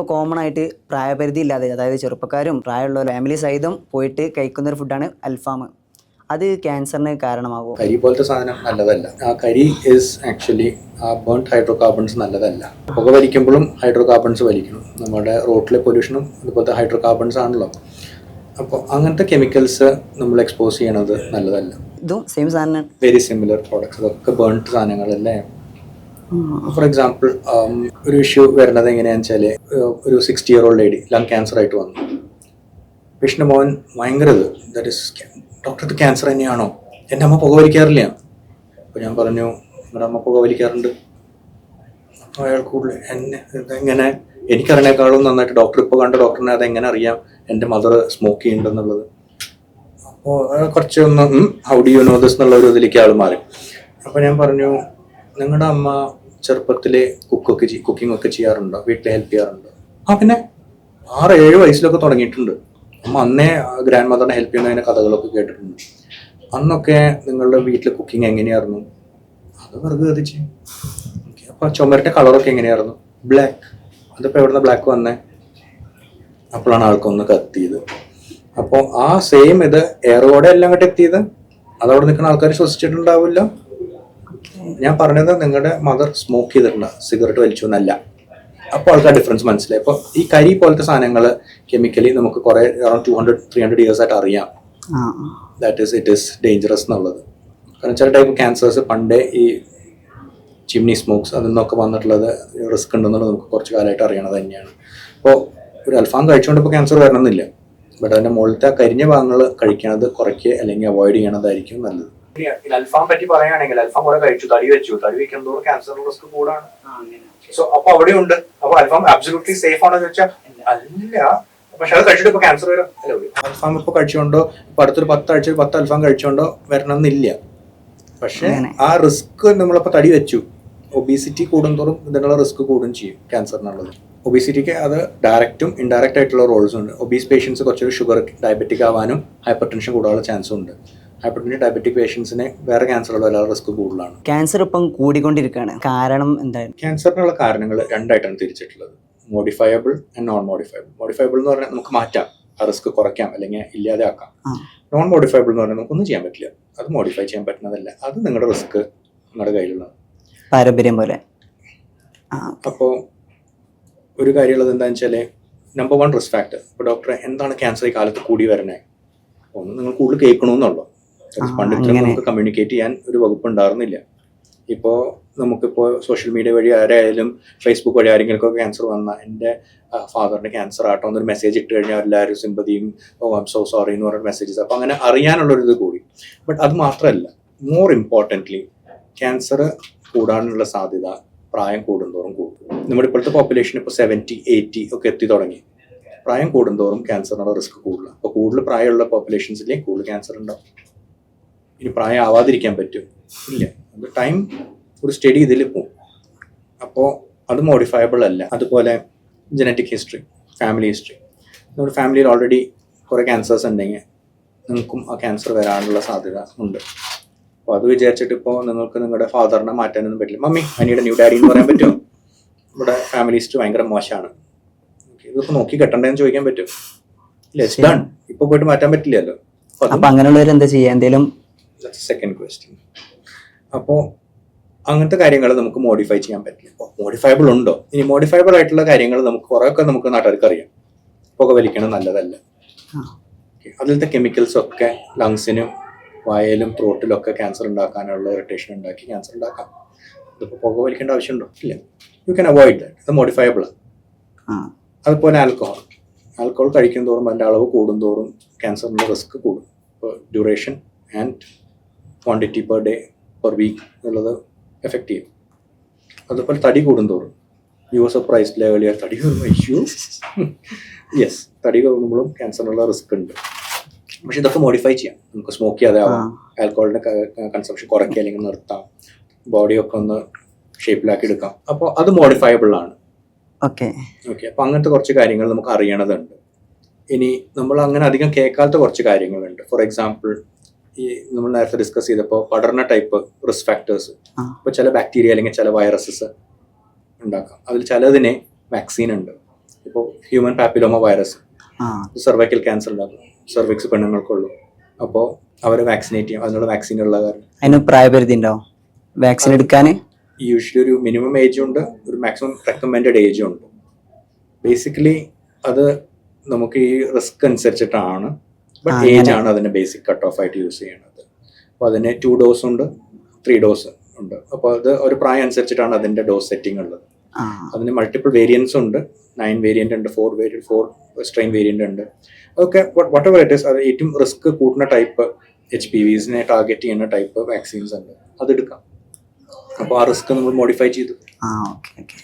ഇപ്പോൾ കോമൺ ആയിട്ട് പ്രായപരിധി ഇല്ലാതെ അതായത് ചെറുപ്പക്കാരും പ്രായമുള്ള ഫാമിലി സഹിതം പോയിട്ട് കഴിക്കുന്ന ഒരു ഫുഡാണ് അൽഫാം. അത് ക്യാൻസറിന് കാരണമാകും. കരി പോലത്തെ സാധനം നല്ലതല്ല. ആ കരി ഇസ് ആക്ച്വലി ആ ബേൺ ഹൈഡ്രോ കാർബൺസ് നല്ലതല്ല. പുക വലിക്കുമ്പോഴും ഹൈഡ്രോ കാർബൺസ് വലിക്കണം. നമ്മുടെ റോട്ടിലെ പൊല്യൂഷനും അതുപോലത്തെ ഹൈഡ്രോ കാർബൺസ് ആണല്ലോ. അപ്പോൾ അങ്ങനത്തെ കെമിക്കൽസ് നമ്മൾ എക്സ്പോസ് ചെയ്യണത് നല്ലതല്ല. ഇതും സെയിം സാധനം. വെരി സിമിലർ പ്രോഡക്ട്സ് അതൊക്കെ ബേൺഡ് സാധനങ്ങളല്ലേ? ഫോർ എക്സാമ്പിൾ ഒരു ഇഷ്യൂ വരുന്നത് എങ്ങനെയാണെന്ന് വെച്ചാൽ ഒരു sixty year old lady lung cancer ആയിട്ട് വന്നു. വിഷ്ണു മോഹൻ ഭയങ്കര ഇത്. ദാറ്റ് ഇസ് ഡോക്ടർ ഇത് ക്യാൻസർ തന്നെയാണോ? എന്റെ അമ്മ പുക വലിക്കാറില്ല. അപ്പോൾ ഞാൻ പറഞ്ഞു നിങ്ങളുടെ അമ്മ പുക വലിക്കാറുണ്ട്. അപ്പോൾ അയാൾ കൂടുതൽ എന്നെ ഇതെങ്ങനെ? എനിക്കറിയണേക്കാളും നന്നായിട്ട് ഡോക്ടർ ഇപ്പോൾ കണ്ട ഡോക്ടറിനെ അതെങ്ങനെ അറിയാം? എന്റെ മദർ സ്മോക്ക് ചെയ്യുന്നുണ്ടെന്നുള്ളത്. അപ്പോൾ കുറച്ചൊന്ന് how do you know this എന്നുള്ള ഒരു ഇതിലേക്ക് ആൾ മാറി. അപ്പോൾ ഞാൻ പറഞ്ഞു നിങ്ങളുടെ അമ്മ ചെറുപ്പത്തിൽ കുക്കൊക്കെ കുക്കിംഗ് ഒക്കെ ചെയ്യാറുണ്ടോ? വീട്ടിൽ ഹെൽപ്പ് ചെയ്യാറുണ്ടോ? ആ പിന്നെ ആറ് ഏഴ് വയസ്സിലൊക്കെ തുടങ്ങിയിട്ടുണ്ട്. അമ്മ അന്നേ ഗ്രാൻഡ് മദറിനെ ഹെൽപ്പ് ചെയ്യുന്നതിന്റെ കഥകളൊക്കെ കേട്ടിട്ടുണ്ട്. അന്നൊക്കെ നിങ്ങളുടെ വീട്ടിലെ കുക്കിംഗ് എങ്ങനെയായിരുന്നു? അത് വെറുതെ കതിച്ച് അപ്പൊ ചുമരിന്റെ കളറൊക്കെ എങ്ങനെയായിരുന്നു? ബ്ലാക്ക് അതിപ്പോ എവിടുന്ന ബ്ലാക്ക് വന്നേ? അപ്പോഴാണ് ആൾക്കൊന്ന് കത്തിയത്. അപ്പോൾ ആ സെയിം ഇത് എയറോടെ എല്ലാം അങ്ങോട്ട് എത്തിയത്? അതവിടെ നിൽക്കുന്ന ആൾക്കാർ ശ്വസിച്ചിട്ടുണ്ടാവില്ല? ഞാൻ പറഞ്ഞത് നിങ്ങളുടെ മദർ സ്മോക്ക് ചെയ്തിട്ടുണ്ട് സിഗരറ്റ് വലിച്ചു എന്നല്ല. അപ്പോൾ ആൾക്കാർ ഡിഫറൻസ് മനസ്സിലായി. അപ്പോൾ ഈ കരി പോലത്തെ സാധനങ്ങൾ കെമിക്കലി നമുക്ക് കുറേ around two hundred three hundred years ആയിട്ട് അറിയാം. That is it is dangerous എന്നുള്ളത്. കാരണം ചില ടൈപ്പ് ക്യാൻസേഴ്സ് പണ്ടേ ഈ ചിമ്നി സ്മോക്സ് അതിൽ നിന്നൊക്കെ വന്നിട്ടുള്ളത് റിസ്ക് ഉണ്ടെന്നുള്ളത് നമുക്ക് കുറച്ച് കാലമായിട്ട് അറിയണത് തന്നെയാണ്. അപ്പോൾ ഒരു അൽഫാം കഴിച്ചുകൊണ്ട് ഇപ്പോൾ ക്യാൻസർ വരണമെന്നില്ല. ബട്ട് അതിന്റെ മുകളിലത്തെ ആ കരിഞ്ഞ ഭാഗങ്ങൾ കഴിക്കണത് കുറയ്ക്കുക അല്ലെങ്കിൽ അവോയ്ഡ് ചെയ്യണതായിരിക്കും നല്ലത്. അൽഫാം പറ്റി പറയുകയാണെങ്കിൽ അൽഫാം കുറെ കഴിച്ചു തടി വെച്ചു. തടി വെക്കുമ്പോൾ ക്യാൻസർ റിസ്ക് കൂടാണ് സോ അപ്പൊ അവിടെ ഉണ്ട് അപ്പൊ അൽഫാം അബ്സല്യൂട്ട്ലി സേഫ് ആണോ ചോദിച്ചാൽ അല്ല. പക്ഷെ അത് കഴിച്ചിട്ട് ഇപ്പൊ ക്യാൻസർ വരും. അൽഫാം ഇപ്പൊ കഴിച്ചുകൊണ്ടോ ഇപ്പൊ അടുത്തൊരു പത്താഴ്ച പത്ത് അൽഫാം കഴിച്ചുകൊണ്ടോ വരണമെന്നില്ല. പക്ഷെ. ആ റിസ്ക് നമ്മളിപ്പോ തടി വെച്ചു. ഒബീസിറ്റി കൂടുന്തോറും ഇതിനുള്ള റിസ്ക് കൂടും ചെയ്യും ക്യാൻസറിനുള്ളത് ഒബീസിറ്റിക്ക് അത് ഡയറക്റ്റും ഇൻഡയറക്റ്റ് ആയിട്ടുള്ള റോൾസ് ഉണ്ട്. ഒബീസ് പേഷ്യൻസ് കുറച്ചൊരു ഷുഗർ ഡയബറ്റിക് ആവാനും ഹൈപ്പർ ടെൻഷൻ കൂടാനുള്ള ചാൻസും ഉണ്ട്. ടെൻഷൻ ഡയബറ്റിക് പേഷ്യൻസിന് വേറെ ക്യാൻസറുള്ള എല്ലാ റിസ്ക് കൂടുതലാണ്. ക്യാൻസർ ഇപ്പം കൂടിക്കൊണ്ടിരിക്കുകയാണ്. കാരണം എന്താണ് ക്യാൻസറിനുള്ള കാരണങ്ങൾ രണ്ടായിട്ടാണ് തിരിച്ചിട്ടുള്ളത്. Modifiable and non modifiable modifiable എന്ന് പറഞ്ഞാൽ നമുക്ക് മാറ്റാം. ആ റിസ്ക് കുറയ്ക്കാം അല്ലെങ്കിൽ ഇല്ലാതെ ആക്കാം നോൺ മോഡിഫയബിൾ എന്ന് പറഞ്ഞാൽ നമുക്കൊന്നും ചെയ്യാൻ പറ്റില്ല. അത് മോഡിഫൈ ചെയ്യാൻ പറ്റുന്നതല്ല. അത് നിങ്ങളുടെ റിസ്ക് നിങ്ങളുടെ കയ്യിലുള്ളത് പാരമ്പര്യം പോലെ. അപ്പോൾ ഒരു കാര്യമുള്ളത് എന്താണെന്ന് വെച്ചാൽ നമ്പർ വൺ റിസ്ക് ഫാക്ടർ ഇപ്പോൾ ഡോക്ടറെ എന്താണ് ക്യാൻസർ ഈ കാലത്ത് കൂടി വരണേ? ഒന്ന് നിങ്ങൾ കൂടുതൽ കേൾക്കണമെന്നുള്ളൂ. പണ്ട് നമുക്ക് കമ്മ്യൂണിക്കേറ്റ് ചെയ്യാൻ ഒരു വകുപ്പ് ഉണ്ടായിരുന്നില്ല ഇപ്പോൾ നമുക്കിപ്പോൾ സോഷ്യൽ മീഡിയ വഴി ആരായാലും ഫേസ്ബുക്ക് വഴി ആരെങ്കിലും ക്യാൻസർ വന്ന എന്റെ ഫാദറിന് ക്യാൻസർ ആട്ടോ എന്നൊരു മെസ്സേജ് ഇട്ട് കഴിഞ്ഞാൽ എല്ലാവരും സിമ്പതിയും ഓ ഐം സോ സോറി എന്ന് പറഞ്ഞ മെസ്സേജസ് അപ്പോൾ അങ്ങനെ അറിയാനുള്ളൊരു ഇത് കൂടി. ബട്ട് അത് മാത്രമല്ല മോർ ഇമ്പോർട്ടന്റ്ലി ക്യാൻസർ കൂടാനുള്ള സാധ്യത പ്രായം കൂടുന്തോറും കൂടും. നമ്മുടെ ഇപ്പോഴത്തെ പോപ്പുലേഷൻ ഇപ്പോൾ സെവന്റി എയ്റ്റി ഒക്കെ എത്തി തുടങ്ങി. പ്രായം കൂടുന്തോറും ക്യാൻസറിനുള്ള റിസ്ക് കൂടുതലാണ് അപ്പോൾ കൂടുതൽ പ്രായമുള്ള പോപ്പുലേഷൻസിലേയും കൂടുതൽ ക്യാൻസർ ഉണ്ടാവും. ഇനി പ്രായം ആവാതിരിക്കാൻ പറ്റും. ഇല്ല. അത് ടൈം ഒരു സ്റ്റഡി ഇതിൽ പോകും അപ്പോൾ അത് മോഡിഫയബിൾ അല്ല. അതുപോലെ ജനറ്റിക് ഹിസ്റ്ററി ഫാമിലി ഹിസ്റ്ററി നമ്മുടെ ഫാമിലിയിൽ ഓൾറെഡി കുറേ ക്യാൻസേഴ്സ് ഉണ്ടെങ്കിൽ നിങ്ങൾക്കും ആ ക്യാൻസർ വരാനുള്ള സാധ്യത ഉണ്ട്. അപ്പോൾ അത് വിചാരിച്ചിട്ട് ഇപ്പോൾ നിങ്ങൾക്ക് നിങ്ങളുടെ ഫാദറിനെ മാറ്റാനൊന്നും പറ്റില്ല. മമ്മി അനിയുടെ ന്യൂ ഡാഡി എന്ന് പറയാൻ പറ്റുമോ? ഇവിടെ ഫാമിലി ഹിസ്റ്ററി ഭയങ്കര മോശമാണ്. ഇതൊക്കെ നോക്കി കെട്ടണ്ടെന്ന് ചോദിക്കാൻ പറ്റും. ഇല്ല ഇപ്പോൾ പോയിട്ട് മാറ്റാൻ പറ്റില്ലല്ലോ. അപ്പൊ അങ്ങനെയുള്ളവർ എന്താ ചെയ്യുക എന്തെങ്കിലും സെക്കൻഡ് ക്വസ്റ്റ്യൻ അപ്പോൾ അങ്ങനത്തെ കാര്യങ്ങൾ നമുക്ക് മോഡിഫൈ ചെയ്യാൻ പറ്റില്ല. മോഡിഫയബിൾ ഉണ്ടോ? ഇനി മോഡിഫയബിൾ ആയിട്ടുള്ള കാര്യങ്ങൾ നമുക്ക് കുറേയൊക്കെ നമുക്ക് നാട്ടുകാർക്ക് അറിയാം. പുക വലിക്കണം നല്ലതല്ല. അതിലത്തെ കെമിക്കൽസ് ഒക്കെ ലങ്സിനും വായയിലും ത്രോട്ടിലും ഒക്കെ ക്യാൻസർ ഉണ്ടാക്കാനുള്ള ഇറിറ്റേഷൻ ഉണ്ടാക്കി ക്യാൻസർ ഉണ്ടാക്കാം. ഇതിപ്പോൾ പുക വലിക്കേണ്ട ആവശ്യമുണ്ടോ? ഇല്ല. യു ക്യാൻ അവോയ്ഡ് ദാറ്റ് ഇത് മോഡിഫയബിൾ അതുപോലെ ആൽക്കഹോൾ ആൽക്കഹോൾ കഴിക്കും തോറും അതിന്റെ അളവ് കൂടുന്തോറും ക്യാൻസറിന്റെ റിസ്ക് കൂടും. ഇപ്പോൾ duration and quantity per day per week എന്നുള്ളത് എഫക്റ്റ് ചെയ്യും. അതുപോലെ തടി കൂടുന്തോറും. യു സർപ്രൈസ് ലെവലിയർ തടി ഇഷ്യൂ യെസ് തടി കൂടുമ്പോഴും ക്യാൻസറിനുള്ള റിസ്ക് ഉണ്ട്. പക്ഷെ ഇതൊക്കെ മോഡിഫൈ ചെയ്യാം. നമുക്ക് സ്മോക്ക് ചെയ്യാതെ ആവാം. ആൽക്കോളിന്റെ കൺസംഷൻ കുറയ്ക്കുക അല്ലെങ്കിൽ നിർത്താം. ബോഡിയൊക്കെ ഒന്ന് ഷേപ്പിലാക്കി എടുക്കാം. അപ്പോൾ അത് മോഡിഫയബിൾ ആണ്. ഓക്കെ. ഓക്കെ അപ്പോൾ അങ്ങനത്തെ കുറച്ച് കാര്യങ്ങൾ നമുക്ക് അറിയണതുണ്ട്. ഇനി നമ്മൾ അങ്ങനെ അധികം കേൾക്കാത്ത കുറച്ച് കാര്യങ്ങളുണ്ട്. ഫോർ എക്സാമ്പിൾ ഈ നമ്മൾ നേരത്തെ ഡിസ്കസ് ചെയ്തപ്പോൾ പടർന്ന ടൈപ്പ് റിസ്ക് ഫാക്ടേഴ്സ്. ഇപ്പോൾ ചില ബാക്ടീരിയ അല്ലെങ്കിൽ ചില വൈറസസ് ഉണ്ടാക്കാം. അതിൽ ചിലതിനെ വാക്സിൻ ഉണ്ട്. ഇപ്പോൾ human papilloma virus cervical cancer ഉണ്ടാകും സെർവിക്സ് പെണ്ണുങ്ങൾക്കുള്ളൂ. അപ്പോൾ അവരെ വാക്സിനേറ്റ് ചെയ്യും. അതിനുള്ള വാക്സിൻ ഉള്ള കാരണം. അതിന് പ്രായപരിധി ഉണ്ടാവും വാക്സിൻ എടുക്കാൻ യൂഷ്വലി ഒരു മിനിമം ഏജും ഉണ്ട്. ഒരു മാക്സിമം റെക്കമെൻഡഡ് ഏജും ഉണ്ട്. ബേസിക്കലി അത് നമുക്ക് ഈ റിസ്ക് അനുസരിച്ചിട്ടാണ് ബട്ട് ഏജ് ആണ് അതിന്റെ ബേസിക് കട്ട് ഓഫ് ആയിട്ട് യൂസ് ചെയ്യുന്നത് അപ്പോൾ അതിന് ടു ഡോസ് ഉണ്ട് ത്രീ ഡോസ് ഉണ്ട്. അപ്പോൾ അത് ഒരു പ്രായം അനുസരിച്ചിട്ടാണ് അതിന്റെ ഡോസ് സെറ്റിംഗ് ഉള്ളത്. അതിന് മൾട്ടിപ്പിൾ വേരിയൻസ് ഉണ്ട്. നയൻ വേരിയന്റ് ഉണ്ട് four variant four strain variant ഉണ്ട്. അതൊക്കെ വട്ട് എവർ ഇറ്റ് ഇസ് അത് ഏറ്റവും റിസ്ക് കൂട്ടുന്ന ടൈപ്പ് എച്ച് പി വിസിനെ ടാർഗറ്റ് ചെയ്യുന്ന ടൈപ്പ് വാക്സിൻസ് ഉണ്ട്. അതെടുക്കാം അപ്പോൾ ആ റിസ്ക് നമ്മൾ മോഡിഫൈ ചെയ്തു.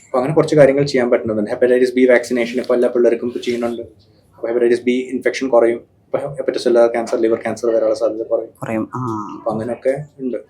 അപ്പോൾ അങ്ങനെ കുറച്ച് കാര്യങ്ങൾ ചെയ്യാൻ പറ്റുന്നുണ്ട്. ഹെപ്പറ്റൈറ്റിസ് ബി വാക്സിനേഷൻ ഇപ്പോൾ എല്ലാ പിള്ളേർക്കും ചെയ്യുന്നുണ്ട്. അപ്പോൾ ഹെപ്പറ്റൈറ്റിസ് ബി ഇൻഫെക്ഷൻ കുറയും. ഹെപ്പറ്റൈറ്റിസ് എല്ലാ ക്യാൻസർ ലിവർ ക്യാൻസർ വരാനുള്ള സാധ്യത കുറയും. കുറയും. ആ. അങ്ങനെയൊക്കെ ഉണ്ട്.